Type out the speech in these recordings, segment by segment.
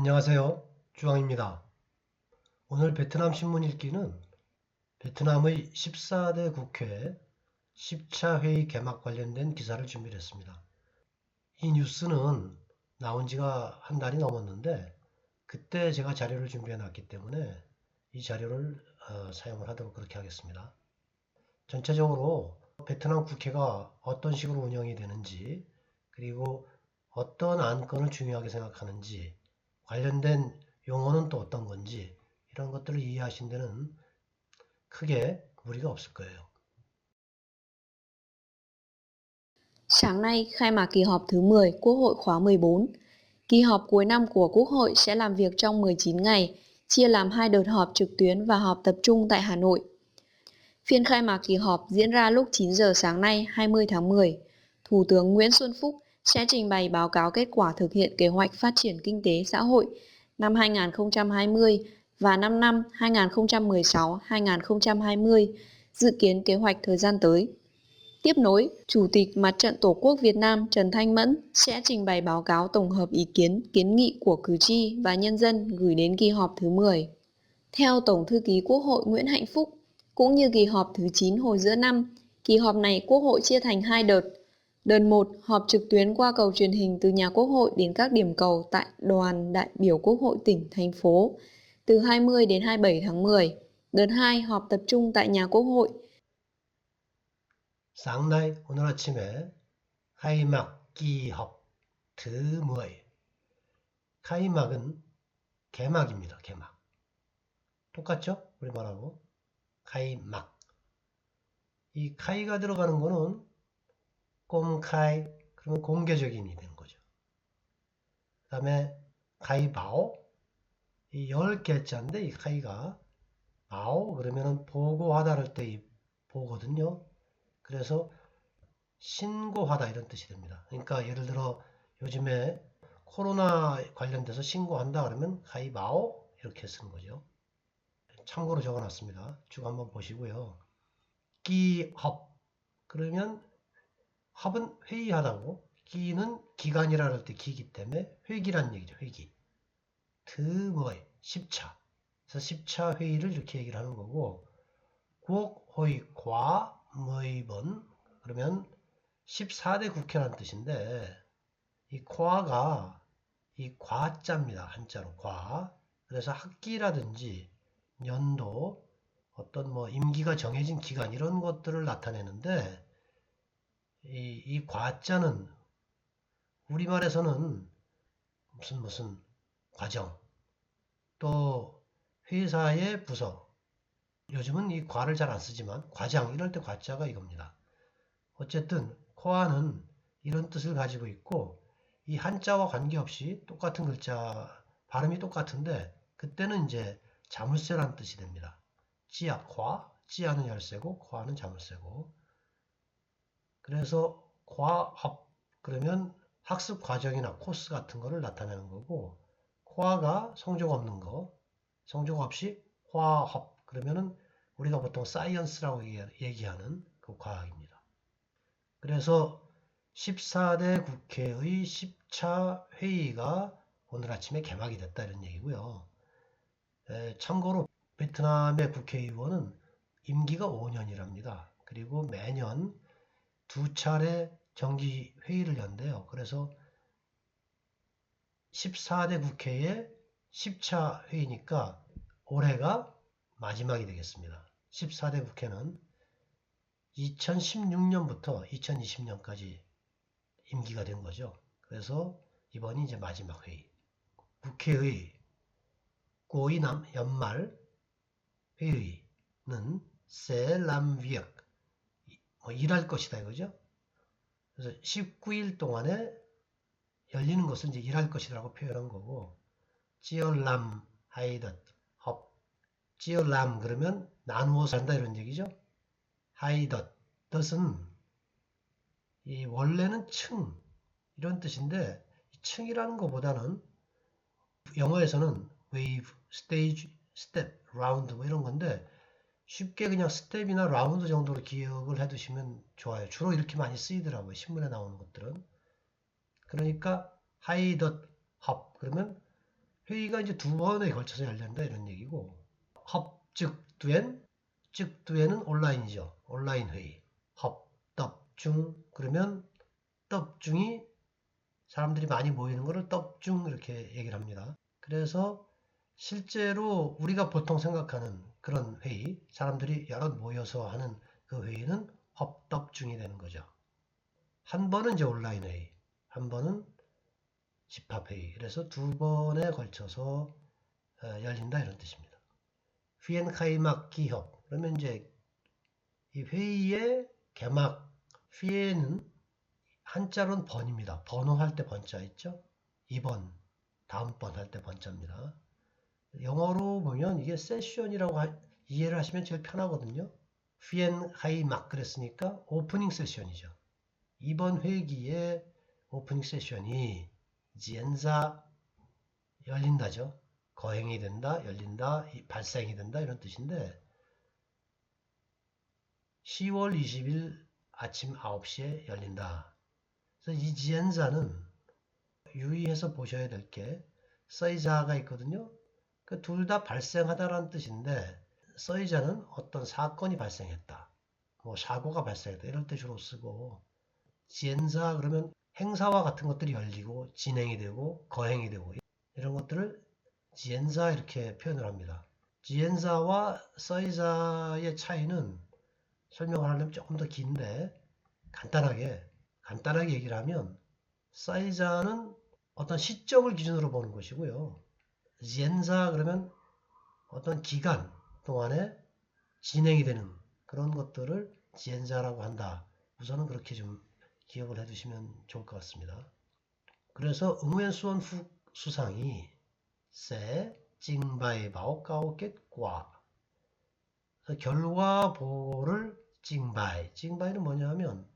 안녕하세요. 주왕입니다. 오늘 베트남 신문 읽기는 베트남의 14대 국회 10차 회의 개막 관련된 기사를 준비했습니다. 이 뉴스는 나온 지가 한 달이 넘었는데 그때 제가 자료를 준비해 놨기 때문에 이 자료를 어, 사용을 하도록 그렇게 하겠습니다. 전체적으로 베트남 국회가 어떤 식으로 운영이 되는지 그리고 어떤 안건을 중요하게 생각하는지 관련된 용어는 또 어떤 건지 이런 것들을 이해하신 데는 크게 무리가 없을 거예요. Sáng nay khai mạc kỳ họp thứ 10 Quốc hội khóa 14. Kỳ họp cuối năm của Quốc hội sẽ làm việc trong 19 ngày, chia làm hai đợt họp trực tuyến và họp tập trung tại Hà Nội. Phiên khai mạc kỳ họp diễn ra lúc 9 giờ sáng nay 20 tháng 10. Thủ tướng Nguyễn Xuân Phúc sẽ trình bày báo cáo kết quả thực hiện kế hoạch phát triển kinh tế xã hội năm 2020 và 5 năm 2016-2020, dự kiến kế hoạch thời gian tới. Tiếp nối, Chủ tịch Mặt trận Tổ quốc Việt Nam Trần Thanh Mẫn sẽ trình bày báo cáo tổng hợp ý kiến, kiến nghị của cử tri và nhân dân gửi đến kỳ họp thứ 10. Theo Tổng thư ký Quốc hội Nguyễn Hạnh Phúc, cũng như kỳ họp thứ 9 hồi giữa năm, kỳ họp này Quốc hội chia thành hai đợt. Đợt 1 họp trực tuyến qua cầu truyền hình từ nhà Quốc hội đến các điểm cầu tại đoàn đại biểu Quốc hội tỉnh, thành phố từ 20 đến 27 tháng 10. Đợt 2 họp tập trung tại nhà Quốc hội sáng nay 오늘 아침에 khai mạc kỳ họp thứ 10 khai mạc 은 개막입니다. 개막. 똑같죠? 우리말하고 khai mạc. 이 카이가 들어가는 거는 꼼카이 그러면 공개적인 이 되는 거죠. 그 다음에 카이바오 이 10개자인데 이 카이가 바오 그러면은 보고하다 할때이 보거든요. 그래서 신고하다 이런 뜻이 됩니다. 그러니까 예를 들어 요즘에 코로나 관련돼서 신고한다 그러면 가이바오 이렇게 쓰는 거죠. 참고로 적어놨습니다. 쭉 한번 보시고요. 기합 그러면 합은 회의하다고 기는 기간이라 할 때 기기 때문에 회기란 얘기죠. 회기. 드머이 10차. 그래서 10차 회의를 이렇게 얘기를 하는 거고 국회의 과 뭐이번 그러면 14대 국회라는 뜻인데 이 과가 이 과자입니다. 한자로 과. 그래서 학기라든지 연도 어떤 뭐 임기가 정해진 기간 이런 것들을 나타내는데 이, 이 과자는 우리말에서는 무슨 무슨 과정 또 회사의 부서 요즘은 이 과를 잘 안 쓰지만 과장 이럴 때 과자가 이겁니다. 어쨌든 코아는 이런 뜻을 가지고 있고 이 한자와 관계없이 똑같은 글자 발음이 똑같은데 그때는 이제 자물쇠라는 뜻이 됩니다. 지하, 과, 지하는 열쇠고 과는 자물쇠고 그래서 과합 그러면 학습 과정이나 코스 같은 거를 나타내는 거고 코아가 성적 없는 거 성적 없이 화합 그러면은 우리가 보통 사이언스라고 얘기하는 그 과학입니다. 그래서 14대 국회의 10차 회의가 오늘 아침에 개막이 됐다 이런 얘기고요. 에, 참고로 베트남의 국회의원은 임기가 5년이랍니다. 그리고 매년 두 차례 정기 회의를 연대요. 그래서 14대 국회의 10차 회의니까 올해가 마지막이 되겠습니다. 14대 국회는 2016년부터 2020년까지 임기가 된 거죠. 그래서 이번이 이제 마지막 회의. 국회의 고이남 연말 회의는 뭐 일할 것이다 이거죠. 그래서 19일 동안에 열리는 것은 이제 일할 것이라고 표현한 거고 찌얼람 하이덧 찌얼람 그러면 나누어 산다 이런 얘기죠. 하이덧 덧은 이 원래는 층 이런 뜻인데 층이라는 것보다는 영어에서는 웨이브, 스테이지, 스텝, 라운드 뭐 이런 건데 쉽게 그냥 스텝이나 라운드 정도로 기억을 해두시면 좋아요. 주로 이렇게 많이 쓰이더라고요. 신문에 나오는 것들은. 그러니까 하이덧 합 그러면 회의가 이제 두 번에 걸쳐서 열린다 이런 얘기고 합 즉 두엔 즉두엔은 온라인이죠. 온라인 회의. 합답중 그러면 떡중이 사람들이 많이 모이는 것을 떡중 이렇게 얘기를 합니다. 그래서 실제로 우리가 보통 생각하는 그런 회의, 사람들이 여러 모여서 하는 그 회의는 합답중이 되는 거죠. 한 번은 이제 온라인 회의, 한 번은 집합 회의. 그래서 두 번에 걸쳐서 어, 열린다 이런 뜻입니다. 휘엔카이막 기협. 그러면 이제 이 회의의 개막 휘에는 한자로는 번입니다. 번호할 때 번자 있죠? 2번, 다음번 할 때 번자입니다. 영어로 보면 이게 세션이라고 하- 이해를 하시면 제일 편하거든요. 휘엔 하이 막 그랬으니까 오프닝 세션이죠. 이번 회기의 오프닝 세션이 지엔사 열린다죠. 거행이 된다, 열린다, 이- 발생이 된다 이런 뜻인데 10월 20일 아침 9시에 열린다. 그래서 이 지엔사는 유의해서 보셔야 될게 써이자가 있거든요. 그 둘 다 발생하다라는 뜻인데 써이자는 어떤 사건이 발생했다. 뭐 사고가 발생했다. 이럴 때 주로 쓰고 지엔사 그러면 행사와 같은 것들이 열리고 진행이 되고 거행이 되고 이런 것들을 지엔사 이렇게 표현을 합니다. 지엔사와 써이자의 차이는 설명을 하려면 조금 더 긴데 간단하게 간단하게 얘기를 하면 사이자는 어떤 시점을 기준으로 보는 것이고요. 지엔사 그러면 어떤 기간 동안에 진행이 되는 그런 것들을 지엔사라고 한다. 우선은 그렇게 좀 기억을 해두시면 좋을 것 같습니다. 그래서 응우엔 수원 후 수상이 세 징바이 바오까오 겟과 결과 보고를 징바이 징바이는 뭐냐 하면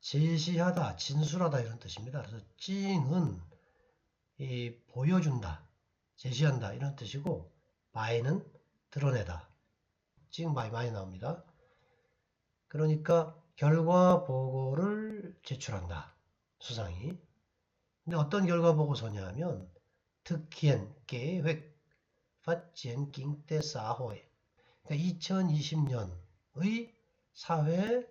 제시하다, 진술하다 이런 뜻입니다. 그래서 찡은 이 보여준다, 제시한다 이런 뜻이고 바이는 드러내다. 찡 바이 많이 나옵니다. 그러니까 결과 보고를 제출한다. 수상이. 근데 어떤 결과 보고서냐 하면 특히엔 계획 phát 낑때 xã hội 그러니까 2020년의 사회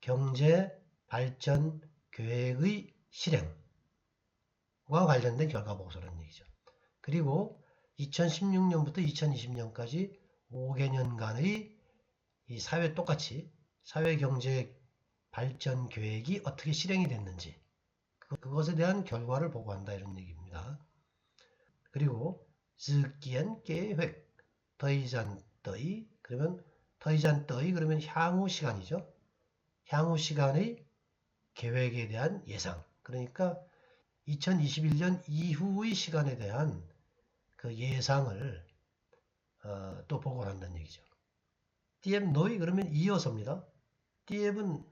경제 발전 계획의 실행과 관련된 결과 보고서라는 얘기죠. 그리고 2016년부터 2020년까지 5개년간의 이 사회 똑같이 사회 경제 발전 계획이 어떻게 실행이 됐는지 그- 그것에 대한 결과를 보고한다 이런 얘기입니다. 그리고 즈기엔 계획 더이잔 더이 그러면 더이잔 더이 그러면 향후 시간이죠. 향후 시간의 계획에 대한 예상. 그러니까 2021년 이후의 시간에 대한 그 예상을 어, 또 보고를 한다는 얘기죠. 띠앱 노이 그러면 이어서입니다. 띠앱은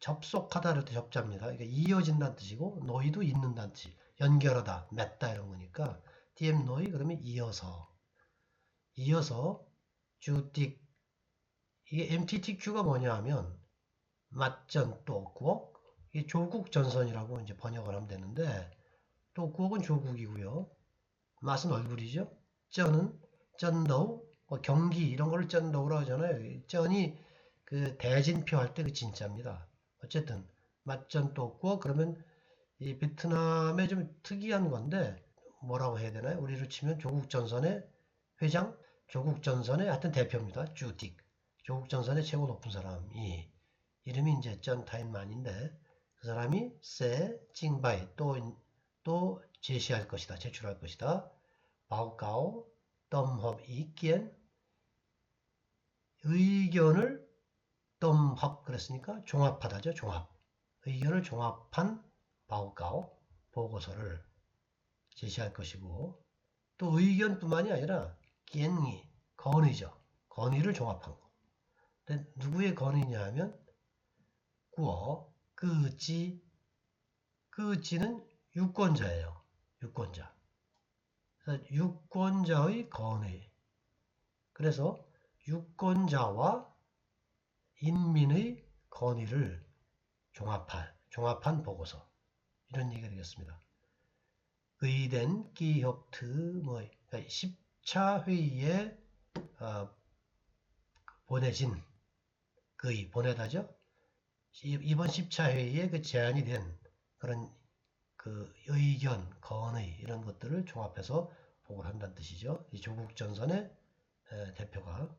접속하다 할때 접자입니다. 그러니까 이어진다는 뜻이고 노이도 있는다는 뜻이 연결하다, 맺다 이런 거니까 띠앱 노이 그러면 이어서 이어서 주띡 이게 MTTQ가 뭐냐 하면 맞전 또 구억 이게 조국 전선이라고 이제 번역을 하면 되는데 또 구억은 조국이고요. 맛은 얼굴이죠. 쩐은 쩐더우 뭐 경기 이런 거를 쩐더우라고 하잖아요. 쩐이 그 대진표 할 때 그 진짜입니다. 어쨌든 또 구억 그러면 이 베트남의 좀 특이한 건데 뭐라고 해야 되나요? 우리로 치면 조국 전선의 회장, 조국 전선의 하여튼 대표입니다. 주딕. 조국 전선의 최고 높은 사람이 이름이 이제 전 타인만인데 그 사람이 세 찡바이 또, 또 제시할 것이다. 제출할 것이다. 바오가오 덤헙 이끼엔 의견을 덤헙 그랬으니까 종합하다죠. 종합. 의견을 종합한 바오가오 보고서를 제시할 것이고 또 의견뿐만이 아니라 끼엔이 건의죠. 건의를 종합한 거. 근데 누구의 건의냐 하면 구어 그지 그지는 유권자예요. 유권자. 유권자의 건의. 그래서 유권자와 인민의 건의를 종합할 종합한 보고서 이런 얘기가 되겠습니다. 의된 기협트 뭐 10차 회의에 어, 보내진 의 보내다죠. 이- 이번 10차 회의에 그 제안이 된 그런 그 의견, 건의 이런 것들을 종합해서 보고를 한다는 뜻이죠. 이 조국 전선의 에, 대표가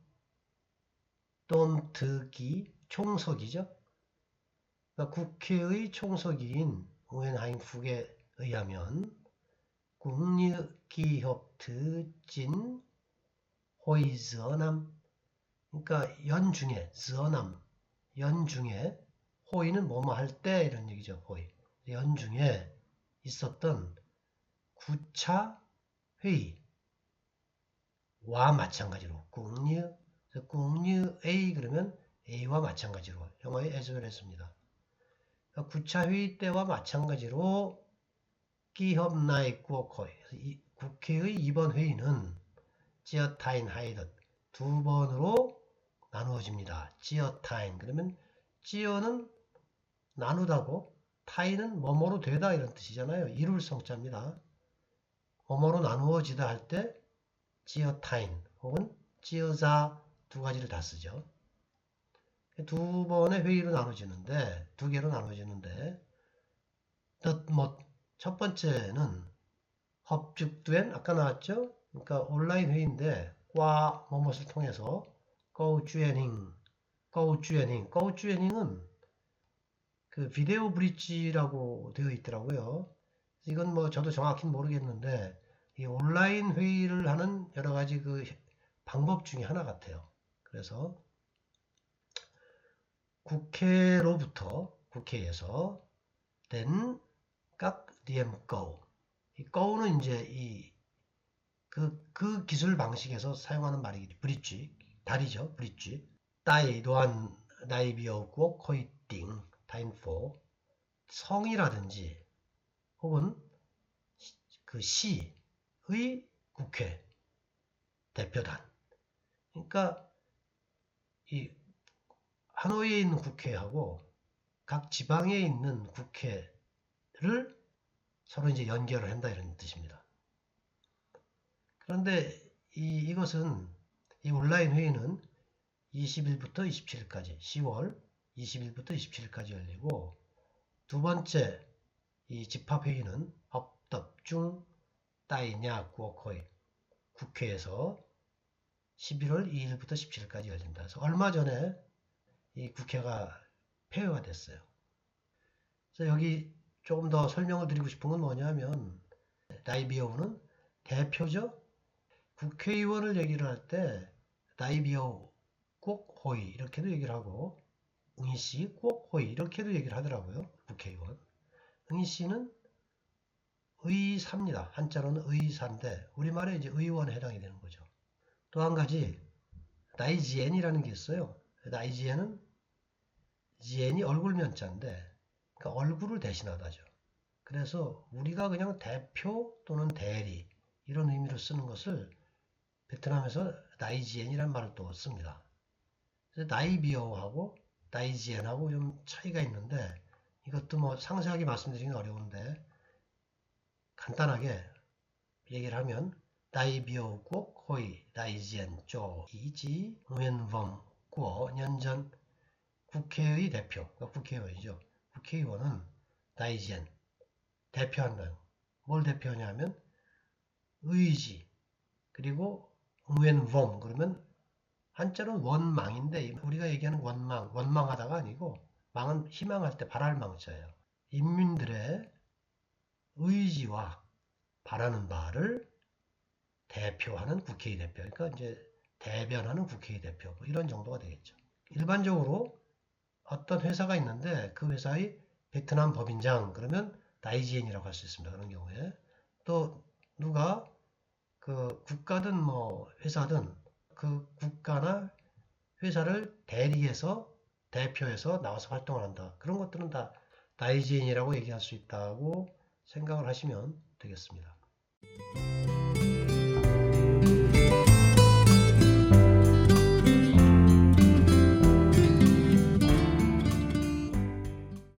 똠트기 총석이죠. 그러니까 국회의 총석인 우엔하임훅에 의하면 국립기협트 진 호이즈어남 그러니까 연중에 z어남 연중에 호의는 뭐뭐 할 때 이런 얘기죠. 호의 연중에 있었던 9차 회의와 마찬가지로 국립 A 그러면 A와 마찬가지로 영어에 as를 했습니다. 9차 회의 때와 마찬가지로 기협나의 꾸어코이 국회의 이번 회의는 지어타인 하이덧 두 번으로 나누어집니다. 지어타인 그러면 지어는 나누다고 타인은 뭐뭐로 되다 이런 뜻이잖아요. 이룰 성자입니다. 뭐뭐로 나누어지다 할 때 지어 타인 혹은 지어자 두 가지를 다 쓰죠. 두 번의 회의로 나눠지는데 두 개로 나눠지는데 뭐첫 번째는 합죽된 아까 나왔죠? 그러니까 온라인 회의인데 과 뭐뭇을 통해서 고주애닝 고주애닝 고주애닝은 그 비데오 브릿지라고 되어 있더라고요. 이건 뭐 저도 정확히 모르겠는데 이 온라인 회의를 하는 여러 가지 그 방법 중에 하나 같아요. 그래서 국회로부터 국회에서 된 각 DM go 이 go는 이제 이 그, 그 기술 방식에서 사용하는 말이겠죠. 브릿지. 다리죠. 브릿지. 따이, 노안, 나이비어 고, 코이띵, 타인포. 성이라든지, 혹은 그 시의 국회, 대표단. 그러니까, 이, 하노이에 있는 국회하고 각 지방에 있는 국회를 서로 이제 연결을 한다 이런 뜻입니다. 그런데 이, 이것은 이 온라인 회의는 20일부터 27일까지 10월 20일부터 27일까지 열리고 두 번째 이 집합 회의는 업덥중 따이냐 구어코이 국회에서 11월 2일부터 17일까지 열린다. 그래서 얼마 전에 이 국회가 폐회가 됐어요. 그래서 여기 조금 더 설명을 드리고 싶은 건 뭐냐면 나이비오는 대표죠. 국회의원을 얘기를 할때 나이비오 꼭 호의 이렇게도 얘기를 하고 응희 씨꼭 호의 이렇게도 얘기를 하더라고요. 국회의원. 응희 씨는 의사입니다. 한자로는 의사인데 우리말에 이제 의원에 해당이 되는 거죠. 또 한 가지 나이지엔이라는 게 있어요. 나이지엔은 지엔이 얼굴 면자인데 그러니까 얼굴을 대신하다죠. 그래서 우리가 그냥 대표 또는 대리 이런 의미로 쓰는 것을 베트남에서 나이지엔이라는 말을 또 씁니다. 나이비오하고 나이지엔하고 좀 차이가 있는데 이것도 뭐 상세하게 말씀드리긴 어려운데 간단하게 얘기를 하면 나이비오 꼭 호이 나이지엔 쪼 이지 우엔범 고 년전 국회의 대표 그러니까 국회의원이죠. 국회의원은 나이지엔 대표한다. 뭘 대표하냐면 의지 그리고 우엔범 그러면 한자로는 원망인데 우리가 얘기하는 원망 원망하다가 아니고 망은 희망할 때 바랄 망자예요. 인민들의 의지와 바라는 바를 대표하는 국회의 대표. 그러니까 이제 대변하는 국회의 대표. 뭐 이런 정도가 되겠죠. 일반적으로 어떤 회사가 있는데 그 회사의 베트남 법인장 그러면 나이지엔이라고 할 수 있습니다. 그런 경우에 또 누가 그 국가든 뭐 회사든 그 국가나 회사를 대리해서 대표해서 나와서 활동을 한다. 그런 것들은 다 나이지엔이라고 얘기할 수 있다고 생각을 하시면 되겠습니다.